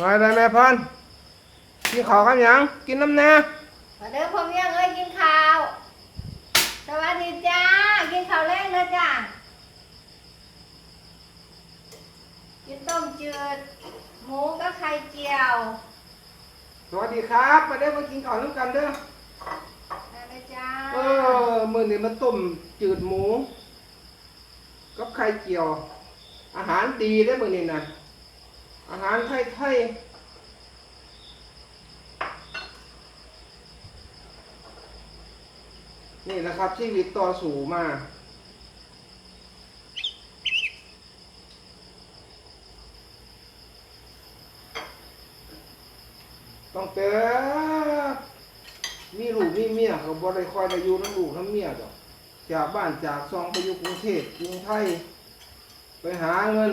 มาเลยแม่พรกินข้าวกันยัง กินน้ำแน่มาเด้อพ่อเมียเอ้ยกินข้าว สวัสดีจ้า กินข้าวแรงนะจ้า กินต้มจืด หมูกับไข่เจียวสวัสดีครับมาเด้อมากินข้าวน้ำกันเด้อมาเลยจ้าเออมื้อนี้มาต้มจืดหมู กับไข่เจียว อาหารดีได้อมื้อนี้นะ อาหารไทยๆนี่แหละครับชีวิตต่อสู่มาต้องเตอมีลูกมีเมียเขาบ่ได้คอยได้อยู่น้ำลูกน้ำเมียดอกจากบ้านจากซองไปอยู่กรุงเทพกรุงไทย ไปหาเงิน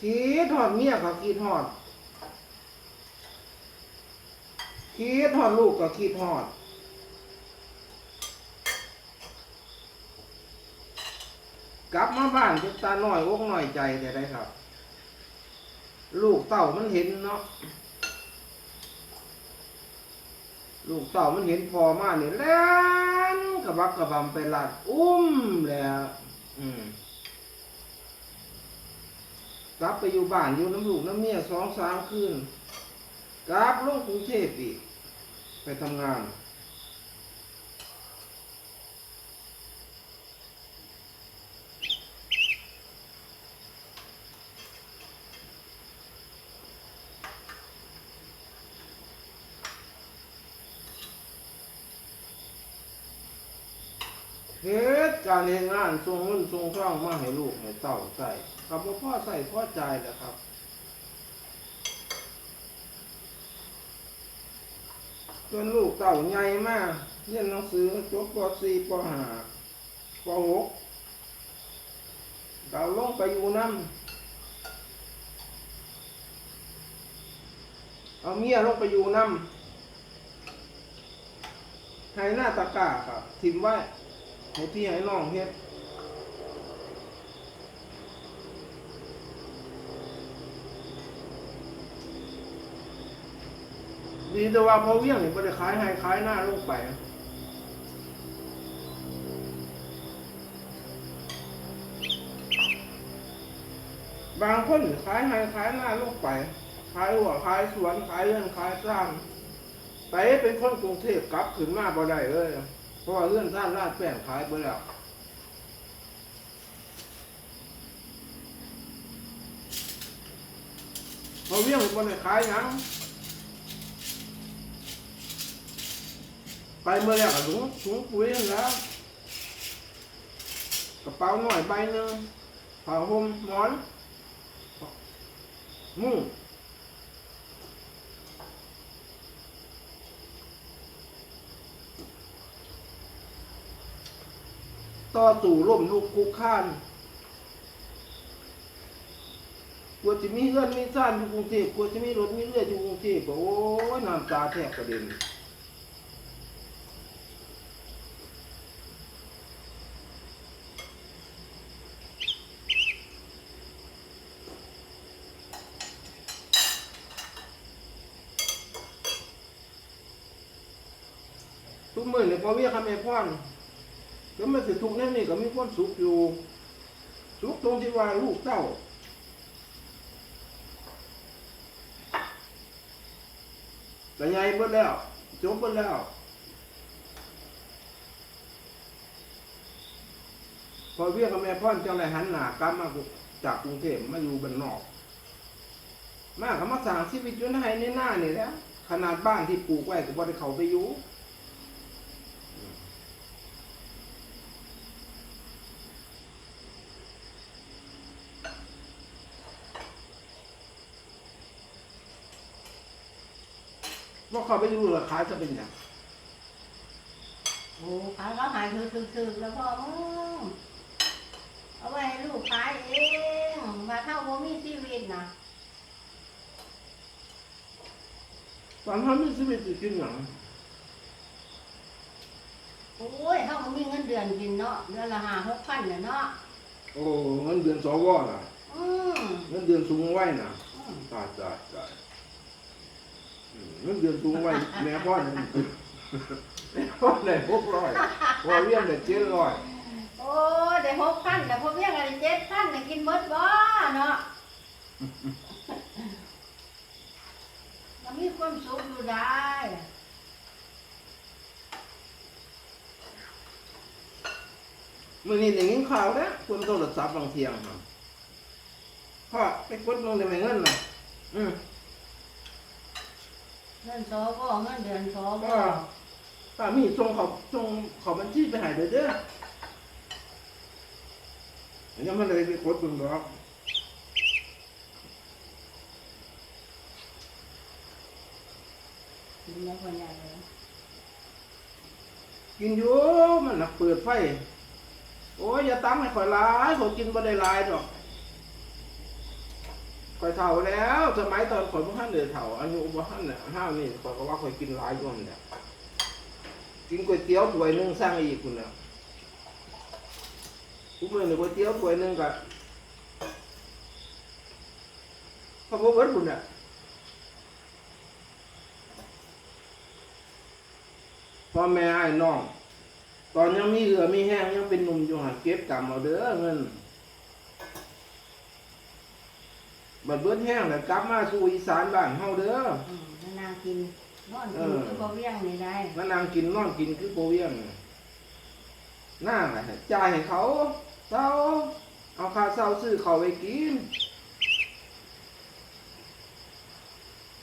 คิดหอดเมียก็คิดหอด คิดหอดลูกก็คิดหอด กลับมาบ้านจะตาหน่อยอกหน่อยใจแต่ได้ครับ ลูกเต่ามันเห็นเนาะลูกเต่ามันเห็นพอมาเนี่ยแล่นกระบักกระบำไปลัดอุ้มแล้ว อืม กลับไปอยู่บ้านอยู่น้ำลูกน้ำเมียสองสามคืนกลับลงกรุงเทพอีก ไปทำงานเหตุ การเฮ็ดงานส่งเงินส่งทองมาให้ลูกให้เต้าใส่กับบ่พ่อใส่พ่อใจแหละครับจนลูกเต้าใหญ่มากเรียนหนังสือจบป .4 ป .5 ป .6 เราลงไปอยู่น้ำเอาเมียลงไปอยู่น้ำให้หน้าตะก้าครับ ทิมไว้ ให้พี่ให้น้องเฮ็ดดีแต่ว่าพอเวียงนี่บ่ได้ขายให้ขายหน้าลงไปบางคนขายให้ขายหน้าลงไปขายหัวขายสวนขายเรือนขายสร้างไปเป็นคนกรุงเทพกลับขึ้นมาบ่ได้เลย ราะว่าเรื่องท่านลาดแป้งขายไปแล้วพอเวียงบนขายยังไปเมื่อแรกก็ถุงถุงปุ๋ยนแล้วกระเป๋าหน่อยใบหนึ่งผ้าห่มหมอน มุ้ง ต่อสู่ร่มลูกคุกข้านกลัวจะมีเงื่อนมีซ่านอยู่กรุงเทพกลัวจะมีรถมีเรืออยู่กรุงเทพโอ้ยน้ำตาแทบกระเด็นทุกมื่อเลยพอเวียคำแม่พ่อน ก็มาสิทุกข์แน่นี่ก็มีความสุขอยู่ สุขตรงที่ว่าลูกเต้าแต่ใหญ่เบิดแล้วจบเบิดแล้วพอเวียกับแม่พ่อนจังไรหันหน้ากลับมาจากกรุงเทพมาอยู่บ้านนอก มาก็มาสร้างชีวิตอยู่ในในหน้านี่แล้วขนาดบ้านที่ปลูกไว้ก็บ่ได้เขาไปอยู่ ว่าเขาไปดูราคาจะเป็นอย่างโอ้ขายเขาหายถึกๆแล้วพ่อมึงเอาไว้ให้ลูกขายเองมาเท่าบ่มีชีวิตนะตอนทำมีชีวิตจริงๆอย่างโอ้ยเท่าบ่มีเงินเดือนกินเนาะเดือนละห้าหกพันเนี่ยเนาะโอ้เงินเดือนสวน่ะอืมเงินเดือนสูงไว้น่ะตายตายตาย เงินเดือนสูงไว้แม่พ่อนี่แม่พ่อได้หกร้อยพอเรียนได้เจ็ดร้อยโอ้ยได้หกพันแต่พอเพียงอะไรเจ็ดพันน่ะกินหมดบ่เนาะมันมีความสุขอยู่ได้มื่อนี้ได้ยินข่าวแล้วคนโทรศัพท์บางเทียงครับพ่อไปกดลงได้ไหมเงินน่ะอืม เงินสอบ่เงินเดือนสอบ่ก็ป้ามีส่งเขาส่งเขาบัญชีไปใหายเด้อเด้อยังไม่ได้ไปกดเบิ่งดอกกินแล้วคนใหญ่เลยกินอยู่มันน่ะเปิดไฟ โอ้ยอย่าตั้งให้ข่อยหลายข่อยกินบ่ได้หลายดอกข่ อยเฒ่าแล้ว สมัยตอนข่อยบ่ทันได้เฒ่าอายุบ่ทันน่ะห้านี่ข่อยก็ว่าข่อยกินหลายอยู่นั่นแหละกินก๋วยเตี๋ยวถ้วยหนึงสร้างอีกพุ่นน่ะทุกมื้อนี่ก๋วยเตี๋ยวถ้วยหนึงก็เขาบ่เบิดพุ่นน่ะพ่อแม่ไอ้น้อง ตอนยังมีเหลือมีแห้งยังเป็นหนุ่มอยู่หันเก็บกำเอาเด้อเงิน บัดเบิดแห้งแล้วกลับมาสู่อีสานบ้านเฮาเด้ออืมนางกินนอนเอกินอคือบ่เวียงนี่ได้มานั่งกินนอนกินคือโปเวียงหน้าน่ะจ่ายให้เขาเศร้าเอาค่าเศร้าซื้อเขาวไปกิน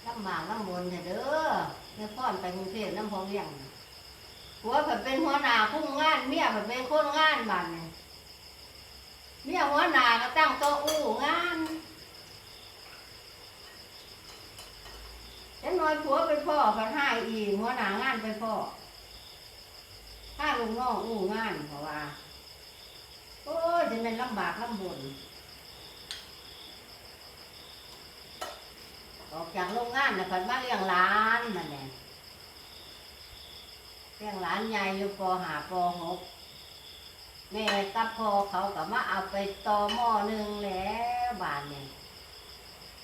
ลำบากลำบนเถอะเด้อแม่พ่อนไปกรุงเทพน้ำพอเวียงน่ะผัวเพิ่นเป็นหัวหน้าคุ้มงานเมียเพิ่นเป็นคนงานบ้านนี่เมียหัวหน้าก็ตั้งโต๊ะอู้งานจัง น้อยผัวไปพ่อเพิ่นให้อีกหัวหน้างานไปพ่อถ้าลุงน้องอู้งานเพราะว่า โอ้ยจะเป็นลำบากลำบนออกจากโรงงานนะเพิ่นมาเลี้ยงหลานนั่นแหละเลี้ยงหลานใหญ่อยู่ปหาปหกแม่กับพ่อเขาก็มาเอาไปต่อหม้อหนึ่งแล้วบานเนี่ย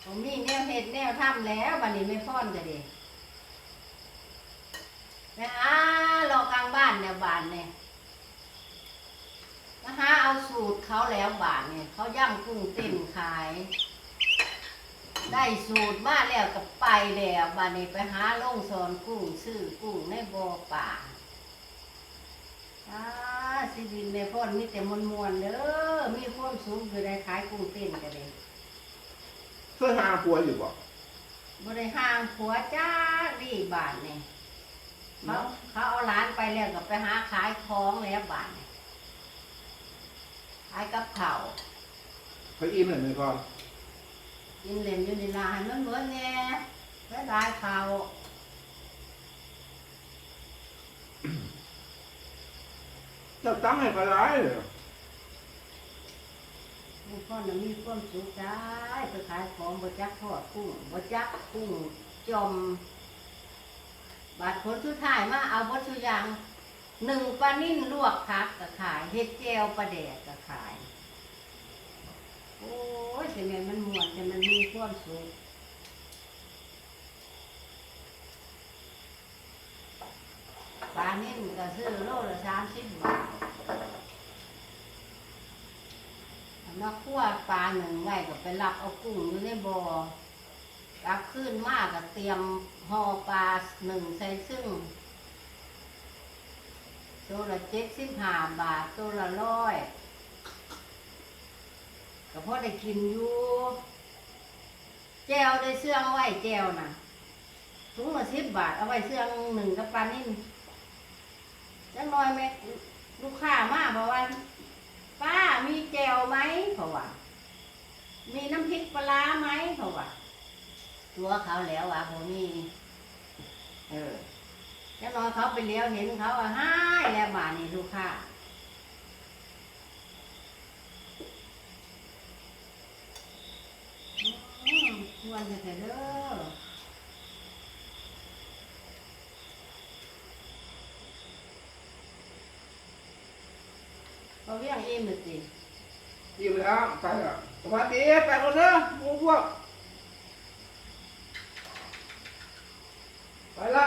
ผมมีแนวเห็ดแนวทำแล้วบันนี้ไม่พ่อนจะดีไปหาเลอกลางบ้านเนี่ยบานเนี่ยนะฮะเอาสูตรเขาแล้วบานเนี่ยเขาย่ำกุ้งเต้นขาย ได้สูตรมาแล้วก็ไปแล้วบานนี้ไปหาลงสอนกุ้งซื้อกุ้งในบ่อป่าอาสิดินในพ่นมีแต่มวนมวนๆเด้อมีความสูงคือได้ขายกุ้งเต้นกันเลย เคยหาผัวอยู่บ่บริห่างผัวจ้ารีบานนี่เขาเขาเอาหลานไปแล้วก็ไปหาขายของแล้วบานนี่ขายกับเขาวเคยอิ่มเลยไหมก่อนกินเล่นอยู่ในลานมันเหมือนแน่แล้วได้เขาวเจ้าตั้งให้ข่อยหลายเลยลูก พ่อน่ะมีความสุขได้ไปขายของบจักทอดกุ้งบจักกุ้งจอมบาดผลสุดท้ายมาเอาวัตถุอย่างหนึ่งปลานิ่นลวกผักก็ขายเห็ดแจวปลาแดกก็ขาย โอ้ยแต่แม่มันม่วนแต่มันมีความสุขปลานิ่นก็ซื้อโลละสามสิบบาทเอา มาคั่วปลาหนึ่งไว้ก็ไปรับเอากุ้งอยู่ในบ่อกลับขึ้นมากก็เตรียมห่อปลาหนึ่งใส่ซึ่งตัวละเจ็ดสิบห้าบาทตัวละร้อยก็พอได้กินอยู่แจวได้เสื่องไว้แจวน่ะถุงละสิบบาทเอาไว้เสื่องหนึ่งกับปลานิ่มจังน้อยแม่ลูกค้ามากบอกว่า ป้ามีแจวไหมเขาว่ามีน้ำพริกปลาร้าไหมเขาว่าตัวเขาแล้วว่าผมมีเออจังน้อยเขาไปเลี้ยวเห็นเขาว่าให้แล้วบาทนี่ลูกค้าอืมควรจะเถอะี้ยงองหรืสิอยู่แล้วไปแล้วสวัสดีไปคนเด้อะมูพวกไปละ